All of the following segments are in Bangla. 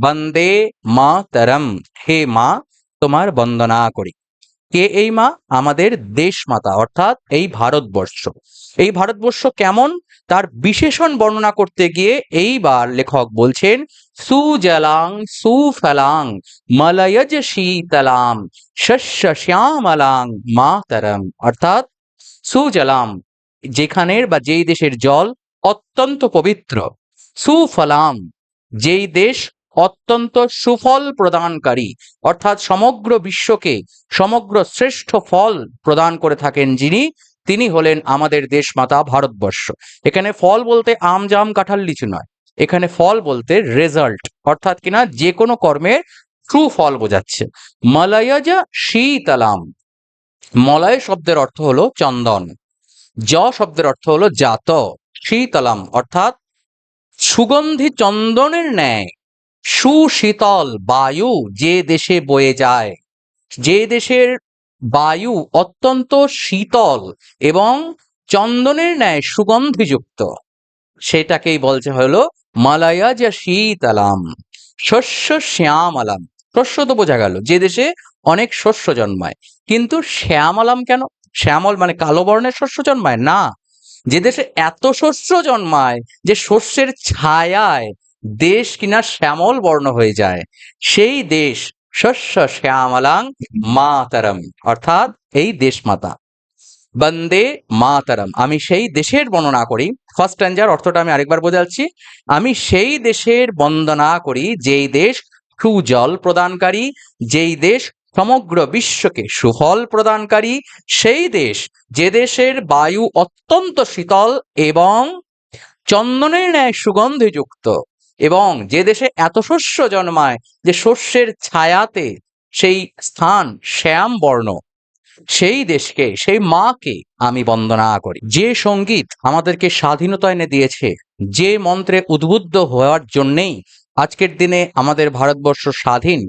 বন্দে মা তরম হে মা, তোমার বন্দনা করি। কে এই মা? আমাদের দেশ মাতা অর্থাৎ এই ভারতবর্ষ। এই ভারতবর্ষ কেমন? তার বিশেষণ বর্ণনা করতে গিয়ে এইবার লেখক বলছেন, সুজলাং সুফলাং মলয়জ শীতলাম শস্য শ্যামলাং মাতরম। অর্থাৎ সুজলাম, যেখানের বা যেই দেশের জল অত্যন্ত পবিত্র। সুফলাম, যেই দেশ অত্যন্ত সুফল প্রদানকারী, অর্থাৎ সমগ্র বিশ্বকে সমগ্র শ্রেষ্ঠ ফল প্রদান করে থাকেন যিনি, তিনি হলেন আমাদের দেশ মাতা ভারতবর্ষ। এখানে ফল বলতে আম জাম কাঁঠাল লিচু নয়, এখানে ফল বলতে রেজাল্ট অর্থাৎ কিনা যে কোনো কর্মের ট্রু ফল বোঝাচ্ছে। মলয়জ শীতলাম, মলয় শব্দের অর্থ হলো চন্দন, জ শব্দের অর্থ হলো জাত, শীতলাম, অর্থাৎ সুগন্ধি চন্দনের ন্যায়। সুশীতল বায়ু যে দেশে বয়ে যায়। যে দেশের বায়ু অত্যন্ত শীতল এবং চন্দনের ন্যায় সুগন্ধিযুক্ত। সেটাকেই বলছে হলো মালায়াজ শীতলাম, শস্য শ্যামলাম। শস্য তো বোঝা গেল, যে দেশে অনেক শস্য জন্মায়। কিন্তু শ্যামলাম কেন? শ্যামল মানে কালো বর্ণের শস্য জন্মায়? না, যে দেশে এত শস্য জন্মায় যে শস্যের ছায়ায় দেশ কিনা শ্যামল বর্ণ হয়ে যায়, সেই দেশ শস্য শ্যামলাং মাতারম, অর্থাৎ এই দেশ মাতা। বন্দে মাতারম, আমি সেই দেশের বর্ণনা করি। ফার্স্ট স্ট্যান্ডার অর্থটা আমি আরেকবার বোঝাচ্ছি। আমি সেই দেশের বন্দনা করি, যেই দেশ সুজল প্রদানকারী, যেই দেশ সমগ্র বিশ্বকে সুফল প্রদানকারী, সেই দেশ যে দেশের বায়ু অত্যন্ত শীতল এবং চন্দনের ন্যায় সুগন্ধিযুক্ত এবং যে দেশে এত শস্য জন্মায়, যে শস্যের ছায়াতে সেই স্থান শ্যাম বর্ণ, সেই দেশকে, সেই মাকে আমি বন্দনা করি। যে সংগীত আমাদেরকে স্বাধীনতা এনে দিয়েছে, যে মন্ত্রে উদ্বুদ্ধ হওয়ার জন্যেই আজকের দিনে আমাদের ভারতবর্ষ স্বাধীন,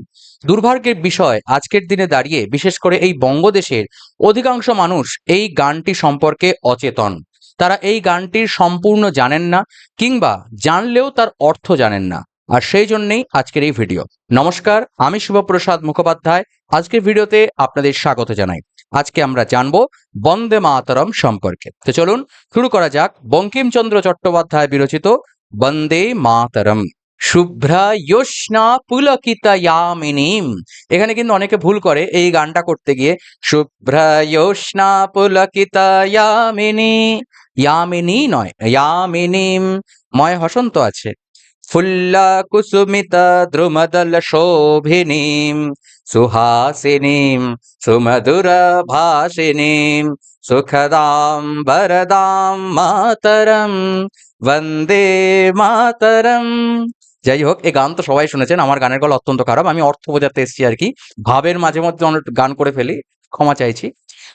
দুর্ভাগ্যের বিষয় আজকের দিনে দাঁড়িয়ে বিশেষ করে এই বঙ্গদেশের অধিকাংশ মানুষ এই গানটি সম্পর্কে অচেতন। তারা এই গানটির সম্পূর্ণ জানেন না কিংবা জানলেও তার অর্থ জানেন না। আর সেই জন্যেই আজকের এই ভিডিও। নমস্কার, আমি শুভপ্রসাদ মুখোপাধ্যায়। আজকের ভিডিওতে আপনাদের স্বাগত জানাই। আজকে আমরা জানব বন্দে মাতরম সম্পর্কে। তো চলুন, শুরু করা যাক। বঙ্কিমচন্দ্র চট্টোপাধ্যায় বিরচিত বন্দে মাতরম। শুভ্রা যোষ্ণা পুলকিতা ইয়ামিনীম। এখানে কিন্তু অনেকে ভুল করে এই গানটা করতে গিয়ে। শুভ্রা যোষ্ণা পুলকিতা ইয়ামিনী। ইয়ামিনী নয়, ইয়ামিনীম, ময় হসন্ত আছে। ফুল্লা কুসুমিতা দ্রুমদল শোভিনীম, সুহাসিনীম, সুমধুর ভাসিনীম, সুখদাম বরদাম মাতরম, বন্দে মাতরম। যাই হোক, এই গান তো সবাই শুনেছেন, আমার গানের গলা অত্যন্ত খারাপ, আমি অর্থ বোঝাতে এসেছি আর কি। ভাবের মাঝে মধ্যে অনেক গান করে ফেলি, ক্ষমা চাইছি।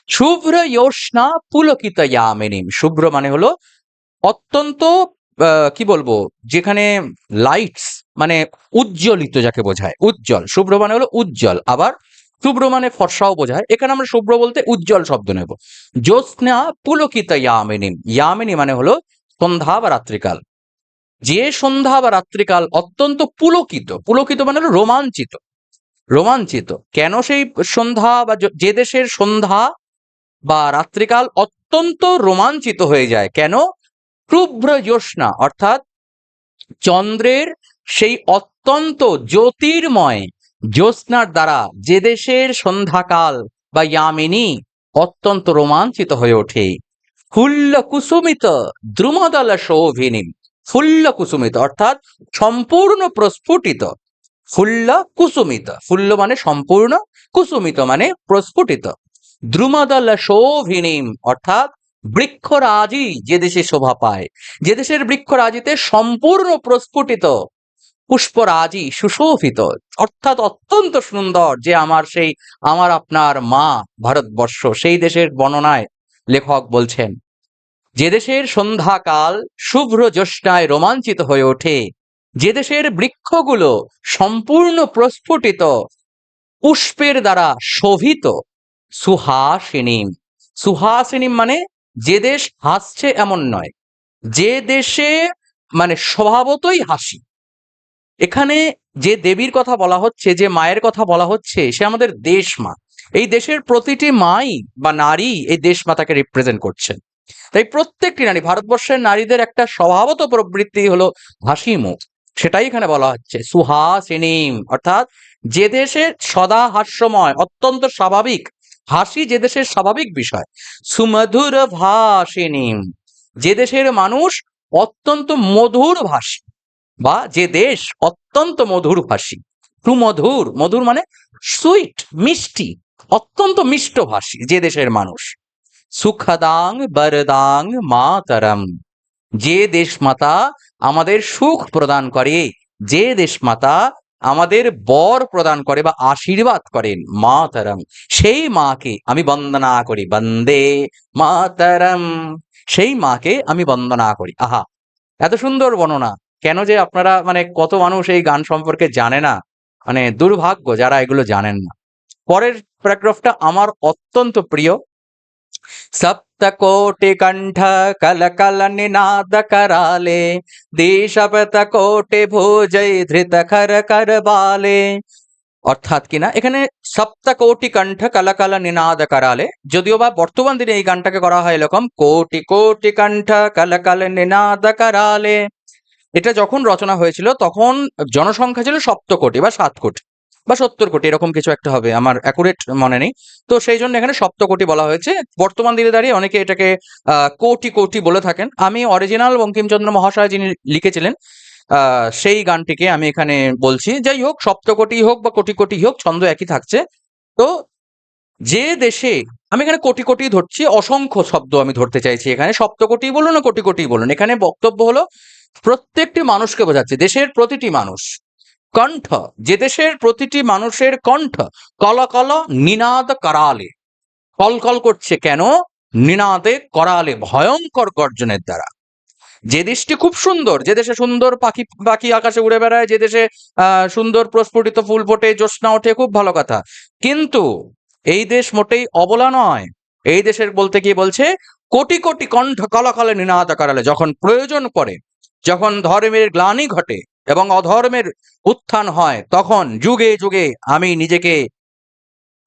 শুভ্র যোষ্ণা পুলকিত ইয়ামিনীম। শুভ্র মানে হলো অত্যন্ত কি বলব, যেখানে লাইটস মানে উজ্জ্বলিত যাকে বোঝায়, উজ্জ্বল। শুভ্র মানে হলো উজ্জ্বল। আবার শুভ্র মানে ফর্সাও বোঝায়, এখানে আমরা শুভ্র বলতে উজ্জ্বল শব্দ নেব। জ্যোৎস্না পুলকিত ইয়ামিনীম। ইয়ামিনী মানে হলো সন্ধ্যা বা রাত্রিকাল। যে সন্ধ্যা বা রাত্রিকাল অত্যন্ত পুলকিত পুলকিত মানে হলো রোমাঞ্চিত। রোমাঞ্চিত। কেন সেই সন্ধ্যা বা যে দেশের সন্ধ্যা বা রাত্রিকাল অত্যন্ত রোমাঞ্চিত হয়ে যায়। কেন? শুভ্র জ্যোৎস্না, অর্থাৎ চন্দ্রের সেই অত্যন্ত জ্যোতির্ময় জ্যোৎস্নার দ্বারা যে দেশের সন্ধ্যাকাল বা ইয়ামিনী অত্যন্ত রোমাঞ্চিত হয়ে ওঠে। ফুল্ল কুসুমিত দ্রুমদল শোভিনী। ফুল্ল কুসুমিত, অর্থাৎ সম্পূর্ণ প্রস্ফুটিত। ফুল্ল কুসুমিত। ফুল্ল মানে সম্পূর্ণ, কুসুমিত মানে প্রস্ফুটিত। দ্রুমদল শোভিনীম অর্থাৎ বৃক্ষরাজি যে দেশে শোভা পায়। যে দেশের বৃক্ষরাজিতে সম্পূর্ণ প্রস্ফুটিত পুষ্পরাজি সুশোভিত, অর্থাৎ অত্যন্ত সুন্দর যে আমার সেই, আমার আপনার মা ভারতবর্ষ, সেই দেশের বর্ণনায় লেখক বলছেন, যে দেশের সন্ধ্যাকাল শুভ্র জ্যোৎস্নায় রোমাঞ্চিত হয়ে ওঠে, যে দেশের বৃক্ষগুলো সম্পূর্ণ প্রস্ফুটিত, পুষ্পের দ্বারা শোভিত সুহাসিনীম। সুহাসিনীম মানে যে দেশ হাসছে এমন নয়। যে দেশে মানে স্বভাবতই হাসি। এখানে যে দেবীর কথা বলা হচ্ছে, যে মায়ের কথা বলা হচ্ছে, সে আমাদের দেশ মা। এই দেশের প্রতিটি মাই বা নারী এই দেশ মাতাকে রিপ্রেজেন্ট করছেন। তাই প্রত্যেকটি নারী, ভারতবর্ষের নারীদের একটা স্বভাবত প্রবৃত্তি হলো হাসি মুখ সেটাই এখানে বলা হচ্ছে, সুহাসিনীম। অর্থাৎ যে দেশে সদা হাস্যময়, অত্যন্ত স্বাভাবিক হাসি যে দেশের স্বাভাবিক বিষয়। সুমধুর ভাসিনীম যে দেশের মানুষ অত্যন্ত মধুর ভাষী বা যে দেশ অত্যন্ত মধুর ভাষী। সুমধুর, মধুর মানে সুইট, মিষ্টি, অত্যন্ত মিষ্ট ভাষী যে দেশের মানুষ। সুখদাং বরদাং মাতরম। যে দেশ মাতা আমাদের সুখ প্রদান করে, যে দেশ মাতা আমাদের বর প্রদান করে বা আশীর্বাদ করেন, মাতরম। সেই মাকে আমি বন্দনা করি, বন্দে মাতরম। সেই মাকে আমি বন্দনা করি। আহা, এত সুন্দর বর্ণনা। কেন যে আপনারা মানে কত মানুষ এই গান সম্পর্কে জানে না? মানে দুর্ভাগ্য যারা এগুলো জানেন না। পরের প্যারাগ্রাফটা আমার অত্যন্ত প্রিয়। সপ্তকোটি కోటి కంఠ కలకల నినాద కరాలే దీశపత కోటి భూజై ధృత కర కర బాలే অর্থাৎ কিনা এখানে সপ্তা কোটি কণ্ঠ কালাকালা নিনাদ করালে যদিও বা বর্তমান দিনে এই গানটাকে করা হয় এরকম কোটি কোটি কণ্ঠ কালাকালা নিনাদ করালে এটা যখন রচনা হয়েছিল তখন জনসংখ্যা ছিল সপ্ত কোটি বা সাত কোটি বা সত্তর কোটি, এরকম কিছু একটা হবে, আমার অ্যাকুরেট মনে নেই। তো সেই জন্য এখানে সপ্ত কোটি বলা হয়েছে। বর্তমান দিনে দাঁড়িয়ে অনেকে এটাকে কোটি কোটি বলে থাকেন। আমি অরিজিনাল বঙ্কিমচন্দ্র মহাশয় যিনি লিখেছিলেন সেই গানটিকে আমি এখানে বলছি। যাই হোক সপ্তকোটি হোক বা কোটি কোটি হোক, ছন্দ একই থাকছে। তো যে দেশে, আমি এখানে কোটি কোটি ধরছি, অসংখ্য শব্দ আমি ধরতে চাইছি এখানে। সপ্তকোটি বলুন না কোটি কোটি বলুন। এখানে বক্তব্য হলো, প্রত্যেকটি মানুষকে বোঝাচ্ছে, দেশের প্রতিটি মানুষ। কণ্ঠ। যে দেশের প্রতিটি মানুষের কণ্ঠ, কল কল নিনাদ করালে। কলকল করছে কেন? নিনাদে করালে ভয়ঙ্কর গর্জনের দ্বারা। যে দেশটি খুব সুন্দর, যে দেশে সুন্দর পাখি পাখি আকাশে উড়ে বেড়ায়, যে দেশে সুন্দর প্রস্ফুটিত ফুল ফোটে, জ্যোৎস্না ওঠে, খুব ভালো কথা। কিন্তু এই দেশ মোটেই অবলা নয়। এই দেশের বলতে গিয়ে বলছে, কোটি কোটি কণ্ঠ কলাকলে নিনাদ করালে, যখন প্রয়োজন পড়ে, যখন ধর্মের গ্লানি ঘটে এবং অধর্মের উত্থান হয়, তখন যুগে যুগে আমি নিজেকে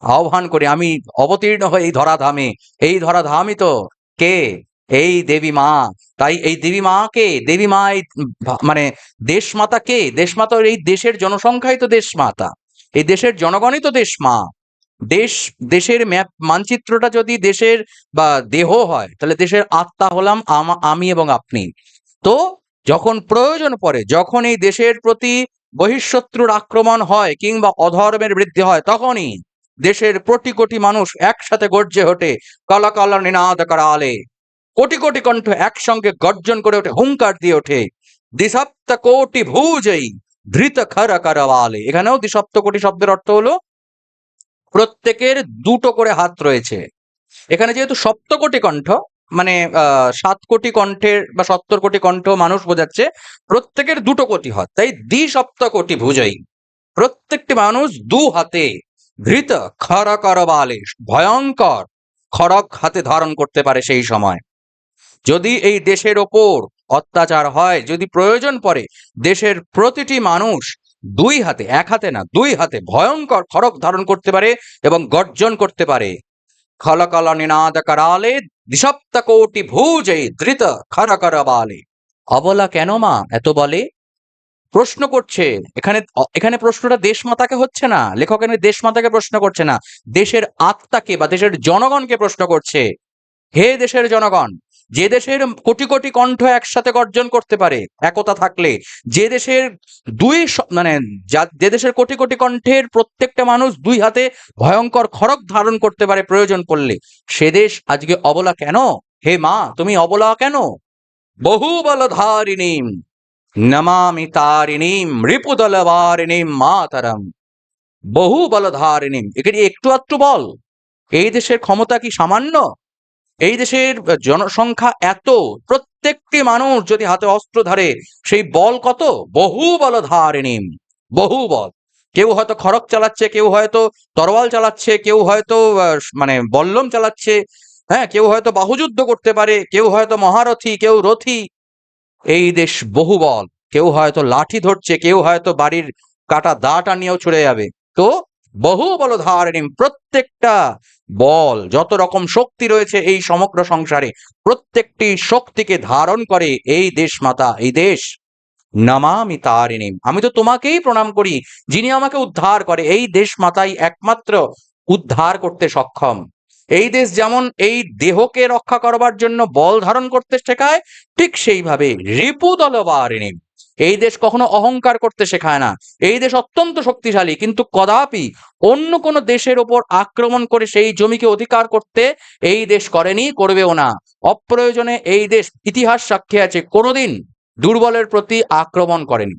আহ্বান করি, আমি অবতীর্ণ হই এই ধরাধামে। এই ধরাধামই তো কে? এই দেবী মা। তাই এই দেবী মাকে দেবী মা এই মানে দেশ মাতা কে? দেশ মাতা এই দেশের জনসংখ্যাই তো দেশ মাতা এই দেশের জনগণই তো দেশ মা দেশ, দেশের ম্যাপ, মানচিত্রটা যদি দেশের বা দেহ হয়, তাহলে দেশের আত্মা হলাম আমি এবং আপনি। তো যখন প্রয়োজন পড়ে যখন এই দেশের প্রতি বহিঃশত্রুর আক্রমণ হয় কিংবা অধর্মের বৃদ্ধি হয়, তখনই দেশের কোটি কোটি মানুষ একসাথে গর্জে ওঠে কালা কালা নিনাদ করালে। কোটি কোটি কণ্ঠ একসঙ্গে গর্জন করে ওঠে, হুঙ্কার দিয়ে ওঠে। দ্বিসপ্ত কোটি ভুজই ধৃত খর করওয়ালে। এখানেও দ্বিসপ্ত কোটি শব্দের অর্থ হলো, প্রত্যেকের দুটো করে হাত রয়েছে। এখানে যেহেতু সপ্তকোটি কণ্ঠ মানে সাত কোটি কণ্ঠের বা সত্তর কোটি কণ্ঠ মানুষ বোঝাচ্ছে, প্রত্যেকের দুটো কোটি হাত তাই দ্বি সপ্ত কোটি ভুজই। প্রত্যেকটি মানুষ দু হাতে ধৃত খর করবালে ভয়ঙ্কর খড়ক হাতে ধারণ করতে পারে সেই সময়। যদি এই দেশের ওপর অত্যাচার হয়, যদি প্রয়োজন পড়ে, দেশের প্রতিটি মানুষ দুই হাতে, এক হাতে না, দুই হাতে ভয়ঙ্কর খড়ক ধারণ করতে পারে এবং গর্জন করতে পারে। খলকল নিনাদ করালে দ্বিসপ্ত কোটি ভুজে ধৃত খর করবালে অবলা কেন মা? এত বলে? প্রশ্ন করছে। এখানে এখানে প্রশ্নটা দেশমাতাকে হচ্ছে না। লেখক এখানে দেশমাতাকে প্রশ্ন করছে না। দেশের আত্মাকে বা দেশের জনগণকে প্রশ্ন করছে। হে দেশের জনগণ! যে দেশের কোটি কোটি কণ্ঠ একসাথে গর্জন করতে পারে, একতা থাকলে, যে দেশের দুই মানে যে দেশের কোটি কোটি কণ্ঠের প্রত্যেকটা মানুষ দুই হাতে ভয়ঙ্কর খড়গ ধারণ করতে পারে প্রয়োজন করলে, সে দেশ আজকে অবলা কেন? হে মা, তুমি অবলা কেন? বহু বল বলধারিণীম, নমামি তারিণীম, রিপুদলবারিণীম মাতরম। বহু বলধারিণীম এখানে একটু আধটু বল, এই দেশের ক্ষমতা কি সামান্য? এই দেশের জনসংখ্যা এত, প্রত্যেকটি মানুষ যদি হাতে অস্ত্র ধরে, সেই বল কত? বহু বল বলধারিণীম বহু বল। কেউ হয়তো খড়ক চালাচ্ছে, কেউ হয়তো তরোয়াল চালাচ্ছে, কেউ হয়তো মানে বল্লম চালাচ্ছে হ্যাঁ কেউ হয়তো বাহুযুদ্ধ করতে পারে, কেউ হয়তো মহারথী, কেউ রথী। এই দেশ বহু বল, কেউ হয়তো লাঠি ধরছে, কেউ হয়তো বাড়ির কাটা দাটা নিয়েও ছুড়ে যাবে। তো বহু বল ধারিণী প্রত্যেকটা বল, যত রকম শক্তি রয়েছে এই সমগ্র সংসারে, প্রত্যেকটি শক্তিকে ধারণ করে এই দেশ মাতা, এই দেশ নমামি তারিণী। আমি তো তোমাকেই প্রণাম করি, যিনি আমাকে উদ্ধার করে। এই দেশ মাতাই একমাত্র উদ্ধার করতে সক্ষম। এই দেশ যেমন এই দেহকে রক্ষা করবার জন্য বল ধারণ করতে শেখায়, ঠিক সেইভাবে রিপুদল বারিণী এই দেশ কখনো অহংকার করতে শেখায় না। এই দেশ অত্যন্ত শক্তিশালী, কিন্তু কদাপি অন্য কোন দেশের ওপর আক্রমণ করে সেই জমিকে অধিকার করতে এই দেশ করেনি, করবেও না। অপ্রয়োজনে এই দেশ ইতিহাস সাক্ষী আছে, কোনোদিন দুর্বলের প্রতি আক্রমণ করেনি।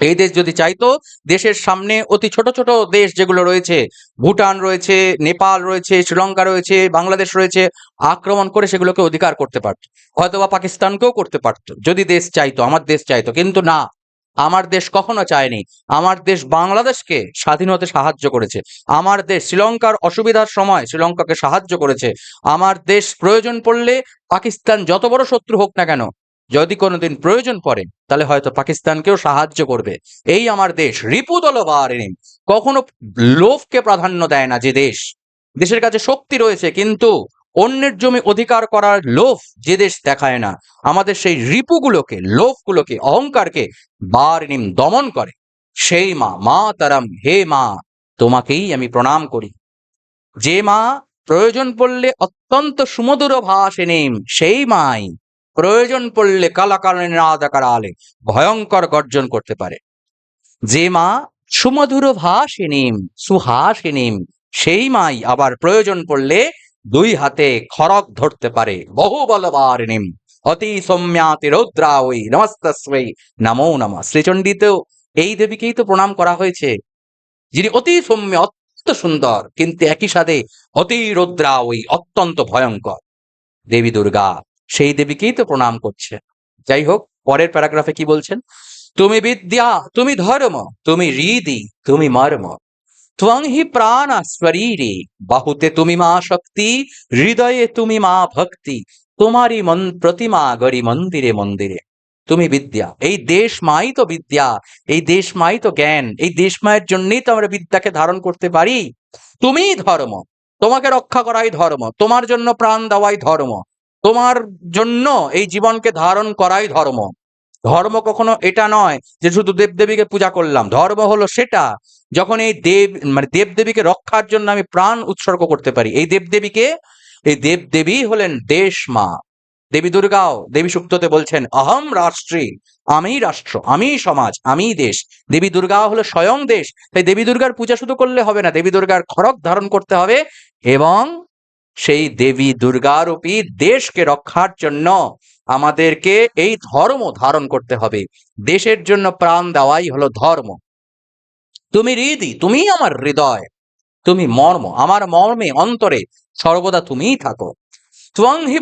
এই দেশ যদি চাইতো, দেশের সামনে অতি ছোট ছোট দেশ যেগুলো রয়েছে, ভুটান রয়েছে, নেপাল রয়েছে, শ্রীলঙ্কা রয়েছে, বাংলাদেশ রয়েছে, আক্রমণ করে সেগুলোকে অধিকার করতে পারতো। হয়তোবা পাকিস্তানকেও করতে পারতো, যদি দেশ চাইতো, আমার দেশ চাইতো, কিন্তু না। আমার দেশ কখনো চায়নি। আমার দেশ বাংলাদেশকে স্বাধীন হতে সাহায্য করেছে। আমার দেশ শ্রীলঙ্কার অসুবিধার সময় শ্রীলঙ্কাকে সাহায্য করেছে। আমার দেশ প্রয়োজন পড়লে পাকিস্তান যত বড় শত্রু হোক না কেন যদি কোনোদিন প্রয়োজন পড়ে, তাহলে হয়তো পাকিস্তানকেও সাহায্য করবে। এই আমার দেশ রিপুদল বারিণী কখনো লোভকে প্রাধান্য দেয় না যে দেশ। দেশের কাছে শক্তি রয়েছে, কিন্তু অন্যের জমি অধিকার করার লোভ যে দেশ দেখায় না। আমাদের সেই রিপুগুলোকে, লোভগুলোকে, অহংকারকে বারিণীম দমন করে। সেই মা মা তারাম হে মা, তোমাকেই আমি প্রণাম করি। যে মা, প্রয়োজন পড়লে অত্যন্ত সুমধুর ভাষিনীম সেই মাই প্রয়োজন পড়লে কালাকারণে নাদাকার আলে ভয়ঙ্কর গর্জন করতে পারে। যে মা সুমধুর ভাষিনীম সুহাসিনীম সেই মাই আবার প্রয়োজন পড়লে দুই হাতে খড়গ ধরতে পারে। বহু বলবারিণীম, অতি সৌম্যাতি রৌদ্রা ওই নমস্তস্বৈ নমো নম। শ্রীচণ্ডীতেও এই দেবীকেই তো প্রণাম করা হয়েছে। যিনি অতি সৌম্য, অত্যন্ত সুন্দর, কিন্তু একই সাথে অতি রৌদ্রা ওই অত্যন্ত ভয়ঙ্কর। দেবী দুর্গা সেই দেবীকেই তো প্রণাম করছে। যাই হোক পরের প্যারাগ্রাফে কি বলছেন? তুমি বিদ্যা, তুমি ধর্ম, তুমি হৃদি তুমি মর্ম। ত্বং হি প্রাণ শরীরে, বাহুতে তুমি মা শক্তি, হৃদয়ে তুমি মা ভক্তি। তোমারই মন প্রতিমা গড়ি মন্দিরে মন্দিরে। তুমি বিদ্যা, এই দেশ মাই তো বিদ্যা, এই দেশ মাই তো জ্ঞান, এই দেশ মায়ের জন্যই তো আমরা বিদ্যাকে ধারণ করতে পারি। তুমিই ধর্ম, তোমাকে রক্ষা করাই ধর্ম, তোমার জন্য প্রাণ দেওয়াই ধর্ম। তোমার জন্য এই জীবনকে ধারণ করাই ধর্ম। ধর্ম কখনো এটা নয় যে শুধু দেবদেবীকে পূজা করলাম। ধর্ম হলো সেটা, যখন এই দেব মানে দেবদেবীকে রক্ষার জন্য আমি প্রাণ উৎসর্গ করতে পারি। এই দেবদেবীকে, এই দেবদেবী হলেন দেশ মা। দেবী দুর্গাও, দেবী সুক্ততে বলছেন, অহম রাষ্ট্রী আমি রাষ্ট্র আমি সমাজ আমি দেশ। দেবী দুর্গা হলো স্বয়ং দেশ। তাই দেবী দুর্গার পূজা শুধু করলে হবে না। দেবী দুর্গার খড়ক ধারণ করতে হবে এবং সেই দেবী দুর্গারূপী দেশকে রক্ষার জন্য আমাদেরকে এই ধর্ম ধারণ করতে হবে। দেশের জন্য প্রাণ দেওয়াই হলো ধর্ম। তুমি হৃদি তুমি আমার হৃদয়। তুমি মর্ম, আমার মর্মে অন্তরে সর্বদা তুমিই থাকো। ত্বং হি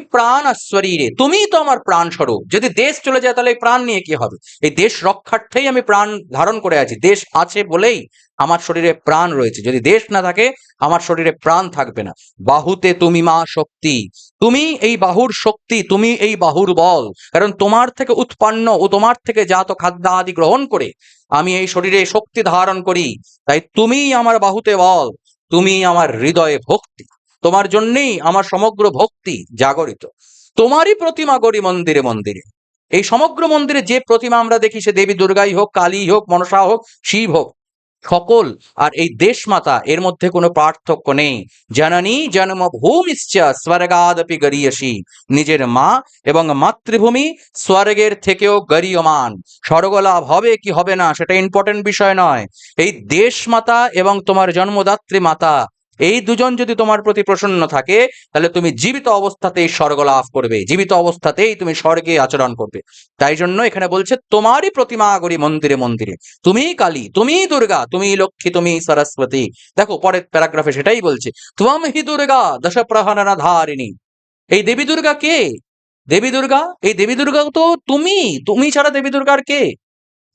শরীরে তুমি তো আমার প্রাণ স্বরূপ যদি দেশ চলে যায়, তাহলে প্রাণ নিয়ে কি হবে? এই দেশ রক্ষার্থেই আমি প্রাণ ধারণ করে আছি। দেশ আছে বলেই আমার শরীরে প্রাণ রয়েছে। যদি দেশ না থাকে, আমার শরীরে প্রাণ থাকবে না। বাহুতে তুমি মা শক্তি। তুমি এই বাহুর শক্তি, তুমি এই বাহুর বল। কারণ তোমার থেকে উৎপন্ন ও তোমার থেকে জাত খাদ্য আদি গ্রহণ করে আমি এই শরীরে শক্তি ধারণ করি। তাই তুমিই আমার বাহুতে বল। তুমি আমার হৃদয়ে ভক্তি। তোমার জন্যেই আমার সমগ্র ভক্তি জাগরিত। তোমারই প্রতিমা গড়ি মন্দিরে মন্দিরে। এই সমগ্র মন্দিরে যে প্রতিমা আমরা দেখি, সে দেবী দুর্গাই হোক, কালী হোক, মনসা হোক, শিব হোক, সকল আর এই দেশ মাতা এর মধ্যে কোনো পার্থক্য নেই। জননী জন্ম ভূমিশ্চ স্বর্গাদপি গরিয়সী। নিজের মা এবং মাতৃভূমি স্বর্গের থেকেও গরীয়মান। স্বর্গলাভ হবে কি হবে না, সেটা ইম্পর্টেন্ট বিষয় নয়। এই দেশ মাতা এবং তোমার জন্মদাত্রী মাতা এই দুজন যদি তোমার প্রতি প্রসন্ন থাকে, তাহলে তুমি জীবিত অবস্থাতেই স্বর্গ লাভ করবে। জীবিত অবস্থাতেই তুমি স্বর্গে আচরণ করবে। তাই জন্য এখানে বলছে, তোমারই প্রতিমা গড়ি মন্দিরে মন্দিরে। তুমি কালী, তুমি দুর্গা, তুমি লক্ষ্মী, তুমি সরস্বতী। দেখো, পরের প্যারাগ্রাফে সেটাই বলছে, ত্বম হি দুর্গা দশ প্রহরণা ধারিণী। এই দেবী দুর্গা কে? দেবী দুর্গা? এই দেবী দুর্গা তো তুমি। তুমি ছাড়া দেবী দুর্গার কে?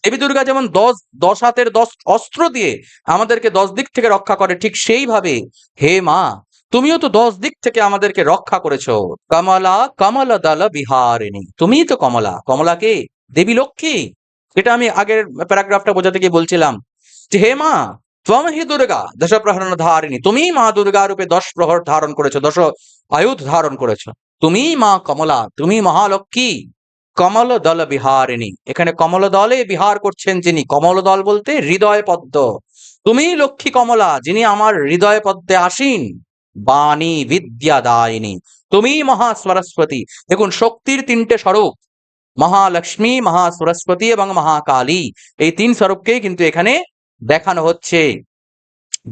দেবী দুর্গা যেমন দশ দশ হাতের দশ অস্ত্র দিয়ে আমাদেরকে দশ দিক থেকে রক্ষা করে, ঠিক সেইভাবে, হে মা, তুমিও তো দশ দিক থেকে আমাদেরকে রক্ষা করেছ। কমলা কমলা দল বিহারিণী। তুমিই তো কমলা। কমলা কে? দেবী লক্ষ্মী। এটা আমি আগের প্যারাগ্রাফটা বোঝাতে গিয়ে বলছিলাম। যে হে মা তম হি দুর্গা, দশ প্রহরণ ধারিণী। তুমি মা দুর্গা রূপে দশ প্রহর ধারণ করেছ, দশ আয়ুধ ধারণ করেছ। তুমি মা কমলা তুমি মহালক্ষ্মী। কমল দল বিহারিণী। এখানে কমল দলে বিহার করছেন যিনি। কমল দল বলতে হৃদয় পদ্ম। তুমি লক্ষ্মী কমলা, যিনি আমার হৃদয় পদ্মে আসীন, বাণী বিদ্যা দায়িনী তুমি মহা সরস্বতী দেখুন, শক্তির তিনটে স্বরূপ, মহালক্ষ্মী মহা সরস্বতী এবং মহাকালী। এই তিন স্বরূপকেই কিন্তু এখানে দেখানো হচ্ছে।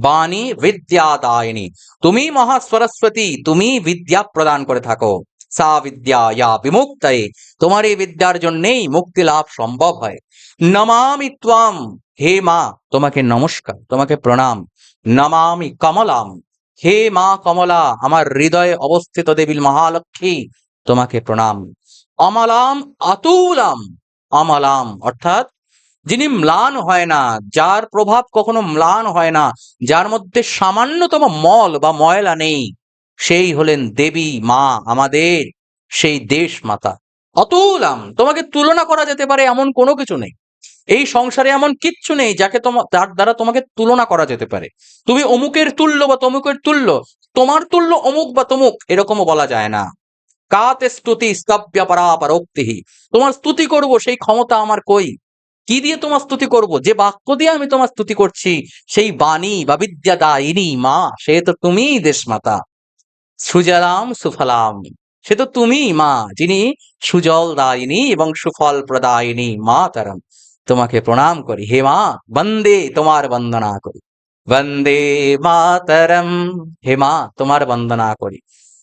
বাণী বিদ্যা দায়িনী তুমি মহা সরস্বতী তুমি বিদ্যা প্রদান করে থাকো। সা বিদ্যা, ইয়া বিমুক্তয়ে। তোমার এই বিদ্যার জন্যেই মুক্তি লাভ সম্ভব হয়। নমামি ত্বাম, হে মা, তোমাকে নমস্কার, তোমাকে প্রণাম। নমামি কমলাম, হে মা কমলা, আমার হৃদয়ে অবস্থিত দেবী মহালক্ষ্মী, তোমাকে প্রণাম। অমলাম আতুলাম অমলাম, অর্থাৎ যিনি ম্লান হয় না, যার প্রভাব কখনো ম্লান হয় না, যার মধ্যে সামান্যতম মল বা ময়লা নেই সেই হলেন দেবী মা আমাদের, সেই দেশ মাতা। অতুলাম তোমাকে তুলনা করা যেতে পারে এমন কোনো কিছু নেই। এই সংসারে এমন কিচ্ছু নেই যাকে তোমার যার দ্বারা তোমাকে তুলনা করা যেতে পারে। তুমি অমুকের তুল্য বা তমুকের তুল্য, তোমার তুল্য অমুক বা তমুক, এরকমও বলা যায় না। কাতে স্তুতি স্তব্য তোমার স্তুতি করব, সেই ক্ষমতা আমার কই? কি দিয়ে তোমার স্তুতি করব? যে বাক্য দিয়ে আমি তোমার স্তুতি করছি, সেই বাণী বা বিদ্যা দায়িনী মা, সে তো তুমিই দেশমাতা সুজলাম সুফলাম। সে তো তুমি, মা, যিনি সুজল দায়িনী এবং সুফল প্রদায়িনী, মা তারম। তোমাকে প্রণাম করি। হে মা, বন্দে তোমার বন্দনা করি। বন্দে মাতরম হে মা, তোমার বন্দনা করি।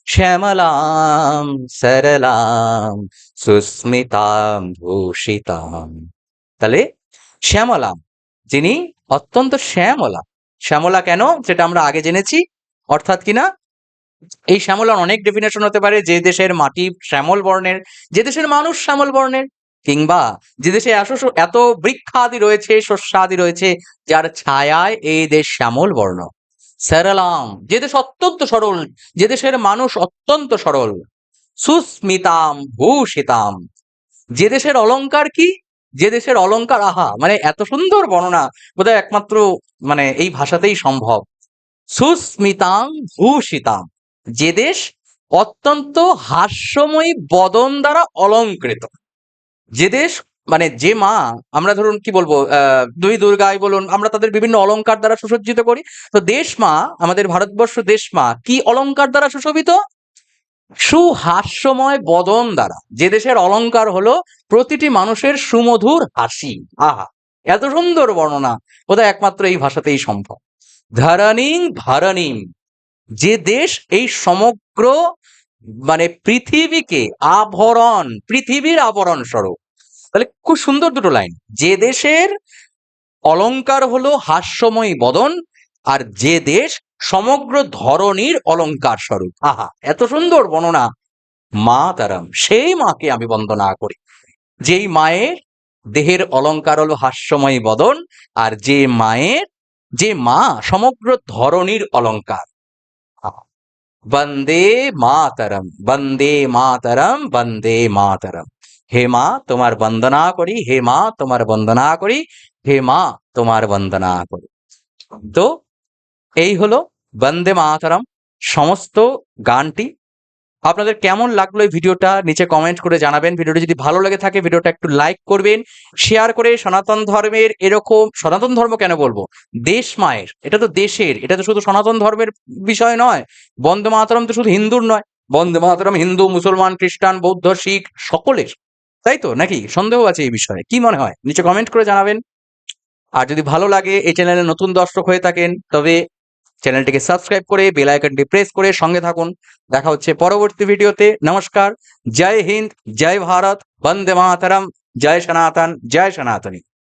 শ্যামলাম, সরলাম, সুস্মিতাম, ভূষিতাম। তাহলে শ্যামলাম, যিনি অত্যন্ত শ্যামলা। শ্যামলা কেন? যেটা আমরা আগে জেনেছি। অর্থাৎ কিনা? এই শ্যামলার অনেক ডেফিনেশন হতে পারে যে দেশের মাটি শ্যামল বর্ণের, যে দেশের মানুষ শ্যামল বর্ণের, কিংবা যে দেশে এত- বৃক্ষাদি রয়েছে, শস্যাদি রয়েছে, যার ছায়ায় এই দেশ শ্যামল বর্ণ। সরলাম, যে দেশ অত্যন্ত সরল, যে দেশের মানুষ অত্যন্ত সরল। সুস্মিতাম ভূষিতাম, যে দেশের অলংকার কি? যে দেশের অলংকার, আহা মানে এত সুন্দর বর্ণনা বোধহয় একমাত্র মানে এই ভাষাতেই সম্ভব। সুস্মিতাং ভূষিতাম যে দেশ অত্যন্ত হাস্যময়ী বদন দ্বারা অলঙ্কৃত। যে দেশ মানে যে মা, আমরা ধরুন কি বলব দুই দুর্গাই বলুন, আমরা তাদের বিভিন্ন অলঙ্কার দ্বারা সুসজ্জিত করি। তো দেশ মা, আমাদের ভারতবর্ষ দেশ মা, কি অলঙ্কার দ্বারা সুশোভিত? সুহাস্যময় বদন দ্বারা। যে দেশের অলঙ্কার হলো প্রতিটি মানুষের সুমধুর হাসি। আহা, এত সুন্দর বর্ণনা। বোধহয় একমাত্র এই ভাষাতেই সম্ভব। ধরণীং ধরণীং যে দেশ এই সমগ্র মানে পৃথিবীকে আভরণ পৃথিবীর আবরণ স্বরূপ। তাহলে খুব সুন্দর দুটো লাইন। যে দেশের অলঙ্কার হলো হাস্যময়ী বদন, আর যে দেশ সমগ্র ধরনীর অলংকার স্বরূপ। আহা, এত সুন্দর বর্ণনা। মা তারাম, সেই মাকে আমি বন্দনা করি। যেই মায়ের দেহের অলংকার হলো হাস্যময়ী বদন, আর যে মায়ের, যে মা সমগ্র ধরনীর অলংকার আহা। বন্দে মাতরম বন্দে মাতরম বন্দে মাতরম। হে মা, তোমার বন্দনা করি, হে মা, তোমার বন্দনা করি, হে মা, তোমার বন্দনা করি। তো এই হলো বন্দে মাতরম, সমস্ত গানটি আপনাদের কেমন লাগল এই ভিডিওটা নিচে কমেন্ট করে জানাবেন। ভিডিওটি যদি ভালো লেগে থাকে, ভিডিওটা একটু লাইক করবেন শেয়ার করে সনাতন ধর্মের এরকম, সনাতন ধর্ম কেন বলব? দেশ মায়ের, এটা তো দেশের, এটা তো শুধু সনাতন ধর্মের বিষয় নয়, বন্দে মাতরম তো শুধু হিন্দুর নয়, বন্দে মাতরম হিন্দু, মুসলমান, খ্রিস্টান, বৌদ্ধ, শিখ, সকলের, তাই তো নাকি? সন্দেহ আছে এই বিষয়ে, কি মনে হয়? নিচে কমেন্ট করে জানাবেন। আর যদি ভালো লাগে, এই চ্যানেলে নতুন দর্শক হয়ে থাকেন, তবে চ্যানেলটিকে সাবস্ক্রাইব করে বেল আইকনটি প্রেস করে সঙ্গে থাকুন। দেখা হচ্ছে পরবর্তী ভিডিওতে। নমস্কার। জয় হিন্দ, জয় ভারত, বন্দে মাতারাম। জয় সনাতন, জয় সনাতনী।